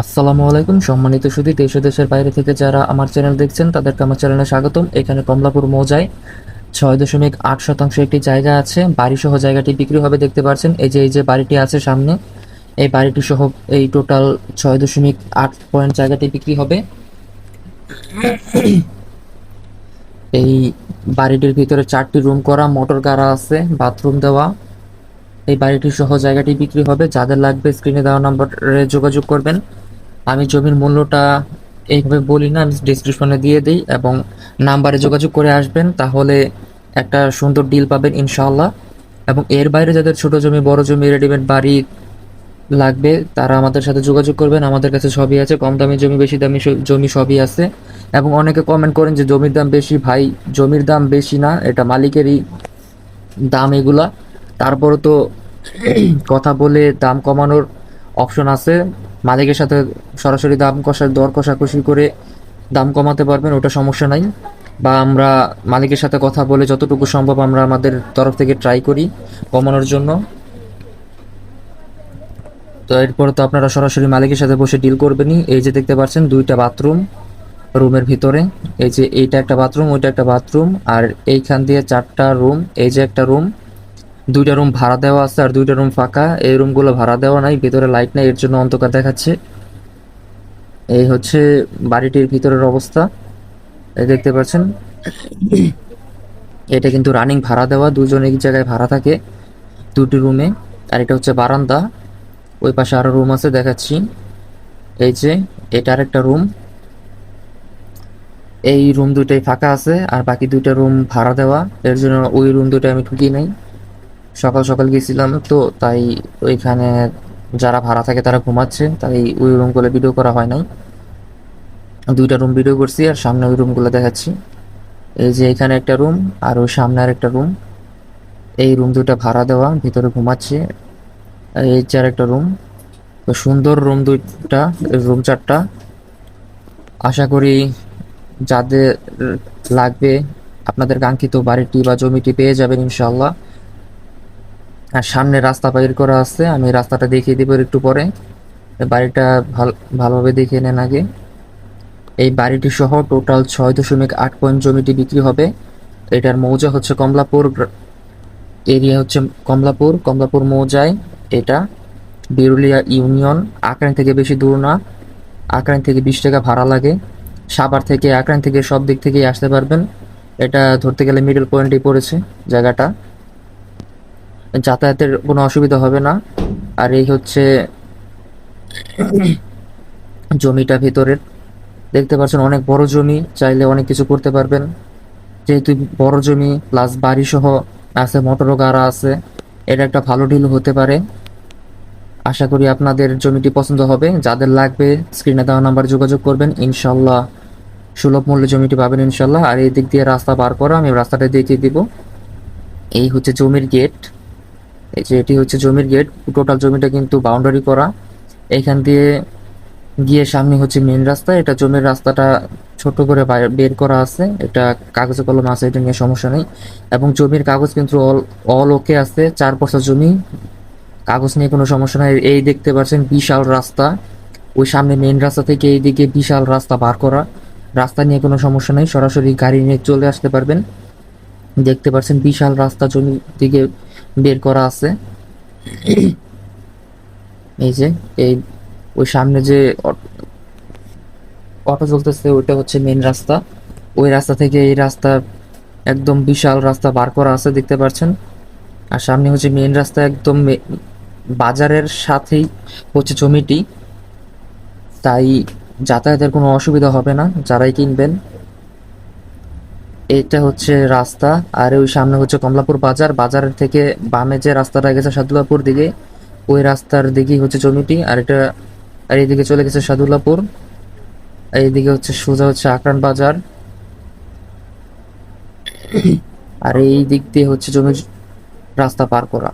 আসসালামু আলাইকুম। সম্মানিত সুদী দেশ দেশের বাইরে থেকে যারা আমার চ্যানেল দেখছেন, তাদেরকে আমার চ্যানেলে স্বাগতম। এখানে কমলাপুর মৌজায় ছয় দশমিক আট শতাংশ একটি জায়গা আছে। বাড়ি সহ জায়গাটি বিক্রি হবে, দেখতে পাচ্ছেন। এই যে এই যে বাড়িটি আছে সামনে, এই বাড়িটি সহ এই টোটাল ছয় দশমিক আট পয়েন্ট জায়গাটি বিক্রি হবে। এই বাড়িটির ভিতরে চারটি রুম করা, মোটর গাড়া আছে, বাথরুম দেওয়া। এই বাড়িটি সহ জায়গাটি বিক্রি হবে। যাদের লাগবে স্ক্রিনে দেওয়া নম্বরে যোগাযোগ করবেন। আমি জমির মূল্যটা এইভাবে বলি না, আমি ডিসক্রিপশনে দিয়ে দিই এবং নাম্বারে যোগাযোগ করে আসবেন, তাহলে একটা সুন্দর ডিল পাবেন ইনশাল্লাহ এবং এর বাইরে যাদের ছোট জমি, বড় জমি রেডিমেড বাড়ি লাগবে, তারা আমাদের সাথে যোগাযোগ করবেন, আমাদের কাছে সবই আছে, কম দামি জমি, বেশি দামি জমি সবই আছে। এবং অনেকে কমেন্ট করেন যে জমির দাম বেশি, ভাই জমির দাম বেশি না, এটা মালিকেরই দাম এগুলা। তারপরে তো কথা বলে দাম কমানোর অপশন আছে। মালিকের সাথে সরাসরি দাম কষা, দর কষাকষি করে দাম কমাতে পারবেন, ওটা সমস্যা নাই। বা আমরা মালিকের সাথে কথা বলে যতটুকু সম্ভব আমরা আমাদের তরফ থেকে ট্রাই করি কমানোর জন্য। তো এরপরে তো আপনারা সরাসরি মালিকের সাথে বসে ডিল করবেনই। এই যে দেখতে পাচ্ছেন, দুইটা বাথরুম রুমের ভিতরে। এই যে এইটা একটা বাথরুম ওইটা একটা বাথরুম আর এইখান দিয়ে চারটা রুম এই যে একটা রুম দুইটা রুম ভাড়া দেওয়া আছে আর দুইটা রুম ফাঁকা। এই রুমগুলো ভাড়া দেওয়া নাই, ভিতরে লাইট নাই, এর জন্য অন্ধকার দেখাচ্ছে। এই হচ্ছে বাড়িটির ভিতরের অবস্থা। এই দেখতে পাচ্ছেন? এটা কিন্তু রানিং ভাড়া দেওয়া, দুজন এক জায়গায় ভাড়া থাকে দুটি রুমে আর এটা হচ্ছে বারান্দা। ওই পাশে আরও রুম আছে, দেখাচ্ছি। এই যে, এটা আরেকটা রুম এই রুম দুটাই ফাঁকা আছে, আর বাকি দুইটা রুম ভাড়া দেওয়া। এর জন্য ওই রুম দুটো আমি ঢুকি নাই। সকাল সকাল গেছিলাম তো, তাই ওইখানে যারা ভাড়া থাকে তারা ঘুমাচ্ছে, তাই ওই রুমগুলো ভিডিও করা হয় নাই। দুইটা রুম ভিডিও করছি আর সামনে ওই রুমগুলো দেখাচ্ছি। এই যে এখানে একটা রুম আর ওই সামনে আর একটা রুম এই রুম দুটো ভাড়া দেওয়া, ভিতরে ঘুমাচ্ছে। এই চার একটা রুম তো সুন্দর রুম দুইটা রুম চারটা। আশা করি যাদের লাগবে আপনাদের কাঙ্ক্ষিত বাড়িটি বা জমিটি পেয়ে যাবেন ইনশাল্লাহ আর সামনে রাস্তা বাইর করা আছে, আমি রাস্তাটা দেখিয়ে দিব একটু পরে। বাড়িটা ভাল- ভালোভাবে দেখে নেন আগে। এই বাড়িটি সহ টোটাল ছয় দশমিক আট পয়েন্ট জমিটি বিক্রি হবে। এটার মৌজা হচ্ছে কমলাপুর এরিয়া হচ্ছে কমলাপুর কমলাপুর মৌজায় এটা। বিরুলিয়া ইউনিয়ন আক্রাইন থেকে বেশি দূর না। আক্রাইন থেকে বিশ টাকা ভাড়া লাগে। সাভার থেকে আক্রাইন থেকে সব দিক থেকেই আসতে পারবেন। এটা ধরতে গেলে মিডল পয়েন্টেই পড়েছে জায়গাটা। যাতায়াতের কোনো অসুবিধা হবে না। আর এই হচ্ছে জমিটা ভিতরের। দেখতে পাচ্ছেন অনেক বড় জমি, চাইলে অনেক কিছু করতে পারবেন। যেহেতু বড় জমি প্লাস বাড়ি সহ আছে, মোটরও গাড়া আছে এটা একটা ভালো ডিল হতে পারে। আশা করি আপনাদের জমিটি পছন্দ হবে। যাদের লাগবে স্ক্রিনে দেওয়া নাম্বার যোগাযোগ করবেন। ইনশাল্লাহ সুলভ মূল্যে জমিটি পাবেন ইনশাল্লাহ আর এই দিক দিয়ে রাস্তা পার করা, আমি রাস্তাটা দেখিয়ে দিব। এই হচ্ছে জমির গেট এই যে এটি হচ্ছে জমির গেট টোটাল জমিটা কিন্তু বাউন্ডারি করা। এখান দিয়ে গিয়ে সামনে হচ্ছে মেন রাস্তা, এটা জমির রাস্তাটা ছোট করে বের করা আছে। এটা কাগজে কলম আছে, এটা নিয়ে সমস্যা নেই। এবং জমির কাগজ কিন্তু অল অল ওকে আছে চার বছর জমি। কাগজ নিয়ে কোনো সমস্যা নাই। এই দেখতে পাচ্ছেন বিশাল রাস্তা। ওই সামনে মেন রাস্তা থেকে এইদিকে বিশাল রাস্তা বার করা। রাস্তা নিয়ে কোনো সমস্যা নেই। সরাসরি গাড়ি নিয়ে চলে আসতে পারবেন। দেখতে পাচ্ছেন বিশাল রাস্তা জমি দিকে বের করা আছে। এই যে, এই, ওই সামনে যে অটো চলতেছে, ওইটা হচ্ছে মেন রাস্তা। ওই রাস্তা থেকে এই রাস্তা, একদম বিশাল রাস্তা বার করা আছে, দেখতে পাচ্ছেন। আর সামনে হচ্ছে মেন রাস্তা, একদম বাজারের সাথেই হচ্ছে জমিটি। তাই যাতায়াতের কোনো অসুবিধা হবে না, যারাই কিনবেন। এটা হচ্ছে রাস্তা, আর ওই সামনে হচ্ছে কমলাপুর বাজার। বাজারের থেকে বামে যে রাস্তাটা গেছে সাদুলাপুর দিকে, ওই রাস্তার দিকেই হচ্ছে জমিটি, আর এটা আর এইদিকে চলে গেছে সাদুলাপুর। আর এইদিকে হচ্ছে সোজা হচ্ছে আকরান বাজার। আর এই দিক দিয়ে হচ্ছে জমির রাস্তা পার করা।